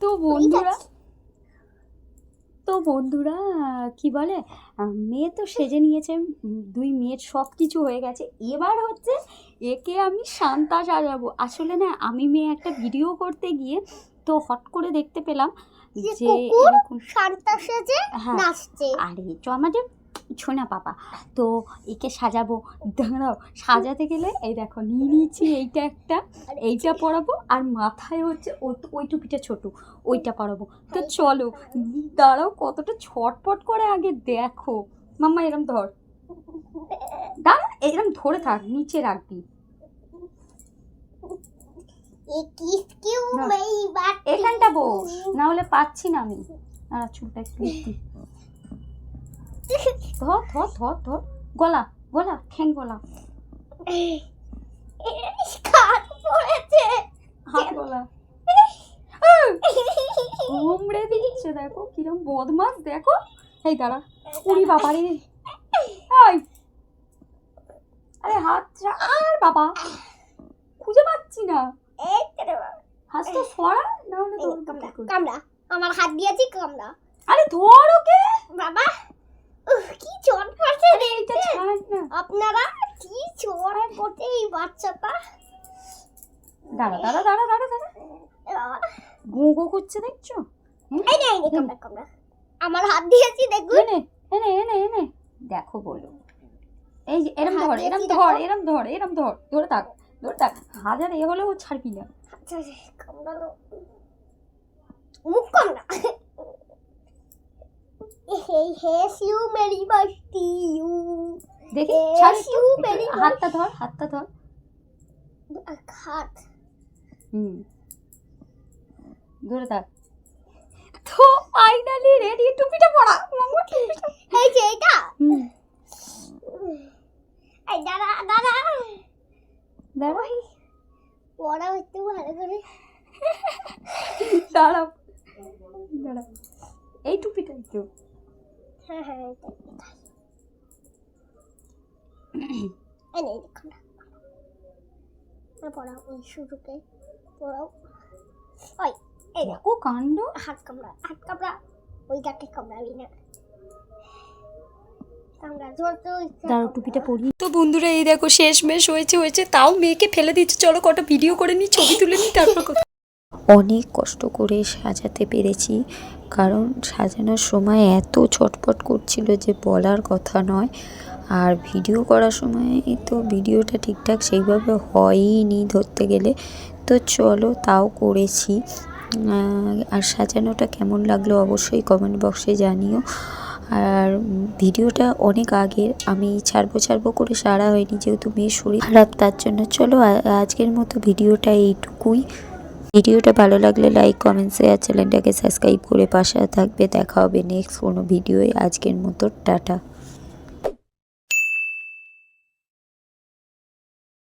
তো বন্ধুরা তো বন্ধুরা কি বলে মেয়ে তো সেজে নিয়েছে দুই মেয়ের সব কিছু হয়ে গেছে। এবার হচ্ছে একে আমি শান্তা সাজাবো। আসলে না আমি মেয়ে একটা ভিডিও করতে গিয়ে তো হট করে দেখতে পেলাম যে এরকম শান্তা সেজে হ্যাঁ নাচছে। আরে চ আমাদের ছোনা পাপা। তো একে সাজাবো। দাঁড়াও সাজাতে গেলে এই দেখো নিয়ে নিয়েছি এইটা একটা এইটা পরাবো আর মাথায় হচ্ছে ও- ওই টুপিটা ছোট ওইটা পরাবো। তো চলো দাঁড়াও কতটা ছটপট করে আগে দেখো। মাম্মা এরম ধর। দাঁড়া এরম ধরে থাক নিচে রাখবি। এখানটা বস না হলে পাচ্ছি না আমি। আর চুলটা একটু। ধর ধর ধর ধর। গলা গলা ঠ্যাং গলা। পড়েছে। হাত গলা। ঘুমড়ে দিচ্ছে দেখো কিরম বদমাস দেখো। এই দাঁড়া উড়ি বাবা রে। আরে হাত আর বাবা খুঁজে পাচ্ছি না। হাতটা সরা না হলে তোর কামড়া। আমার হাত দিয়েছি কামড়া। আরে ধর ওকে। বাবা। কি চট করছে আরে এইটা ছাড় না। আপনারা কি চট করছে এই বাচ্চাটা? দাঁড়া দাঁড়া দাঁড়া দাঁড়া দাঁড়া। গো গো করছে দেখছ? এই নে এই কামড়া কামড়া। আমার হাত দিয়েছি দেখুন। এনে এনে এনে এনে। দেখো বলো। এই এরম ধর এরম। ধর এরম ধর এরম ধর। ধরে থাক ধরে থাক। হাজার এ হলেও ছাড়বি না। আচ্ছা কামড়ালো। মুখ কামড়া। মেরি বাস্তি ইউ দেখি একটু হাতটা ধর হাতটা ধর। হাত। হুম। ধরে থাক। তো ফাইনালি রেডি টুপিটা পড়া মামু টুপিটা। এই যে এটা। এই দাদা দাদা দাঁড়া। পড়া হচ্ছে ভালো করে। দাঁড়াও দাঁড়া। এই টুপিটা একটু। হ্যাঁ হ্যাঁ এই নে না পড়াও এই শুরুতে পড়াও ওই এই দেখো দেখো কাণ্ড হাত কামড়া হাত কামড়া ওইটাকে কামড়াবি না দাঁড়াও টুপিটা পরি তো বন্ধুরা, এই দেখো শেষ মেশ হয়েছে হয়েছে, তাও মেয়েকে ফেলে দিচ্ছে চলো কটা ভিডিও করে নিই, ছবি তুলে নিই, তারপর অনেক কষ্ট করে সাজাতে পেরেছি। কারণ সাজানোর সময় এত ছটপট করছিল যে বলার কথা নয়। আর ভিডিও করার সময় তো ভিডিওটা ঠিকঠাক সেইভাবে হয়ইনি ধরতে গেলে। তো চলো তাও করেছি। আর সাজানোটা কেমন লাগল অবশ্যই কমেন্ট বক্সে জানিও। আর ভিডিওটা অনেক আগের, আমি ছাড়বো ছাড়বো করে সারা হয়নি যেহেতু মেয়ের শরীর খারাপ তার জন্য। চলো আজকের মতো ভিডিওটা এইটুকুই। ভিডিওটা ভালো লাগলে লাইক কমেন্ট শেয়ার চ্যানেলটাকে সাবস্ক্রাইব করে পাশে থাকবে। দেখা হবে নেক্সট কোনো ভিডিওয়ে। আজকের মতো, টাটা।